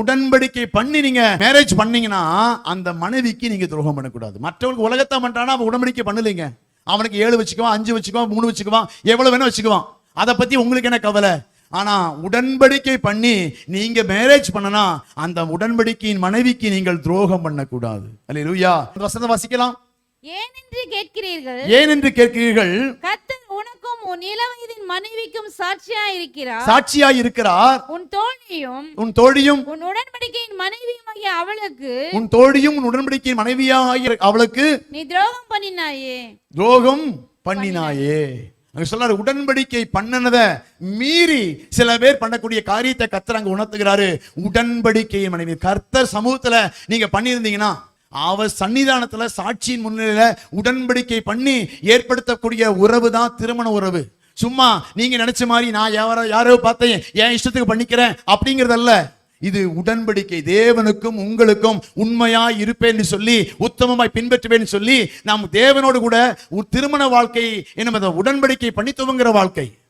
உடன்படிக்கை பண்ணி நீங்க மேரேஜ் பண்ணீங்கன்னா அந்த மனைவிக்கு நீங்க துரோகம் பண்ணக்கூடாது. மற்றவங்களுக்கு உலகத்தை பண்றானா அவன் உடன்படிக்கை பண்ணலைங்க. அவனுக்கு ஏழு வச்சுக்குவான் அஞ்சு வச்சுக்குவான் மூணு வச்சுக்குவான் எவ்வளவு வேணா வச்சுக்குவான். அதை பத்தி உங்களுக்கு என்ன கவலை? ஆனா உடன்படிக்கை பண்ணி நீங்க மேரேஜ் பண்ணனா அந்த உடன்படிக்கையின் மனைவிக்கு நீங்கள் துரோகம் பண்ணக்கூடாது. அல்லேலூயா அந்த வசனம் வாசிக்கலாம் ஏனென்று கேட்கிறீர்கள்? ஏன் என்று கேட்கிறீர்கள்? உன் இளவயதின் மனைவிக்கும் சாட்சியா இருக்கிறார் சாட்சியாய் இருக்கிறார் உன் தோழியும் உன் தோழியும் உன் உடன்படிக்கையின் மனைவியுமாகிய அவளுக்கு உன் தோழியும் உன் உடன்படிக்கையின் மனைவியாய் அவளுக்கு நீ துரோகம் பண்ணினாயே. துரோகம் பண்ணினாயே. அங்க சொல்றாரு உடன்படிக்கை பண்ணனத மீறி சில பேர் பண்ணக்கூடிய காரியத்தை கர்த்தர் அங்க உணர்த்துகிறாரு. உடன்படிக்கையின் மனைவி கர்த்தர் சமூகத்துல நீங்க பண்ணியிருந்தீங்கன்னா அவர் சன்னிதானத்துல சாட்சியின் முன்னிலையில உடன்படிக்கை பண்ணி ஏற்படுத்தக்கூடிய உறவு தான் திருமண உறவு. சும்மா நீங்க நினைச்ச மாதிரி நான் யாரோ யாரோ பார்த்தேன் என் இஷ்டத்துக்கு பண்ணிக்கிறேன் அப்படிங்கறதல்ல. இது உடன்படிக்கை. தேவனுக்கும் உங்களுக்கும் உண்மையா இருப்பேன்னு சொல்லி உத்தமமாய் பின்பற்றுவேன்னு சொல்லி நாம் தேவனோடு கூட திருமண வாழ்க்கை என்ன உடன்படிக்கை பண்ணி துவங்குற வாழ்க்கை.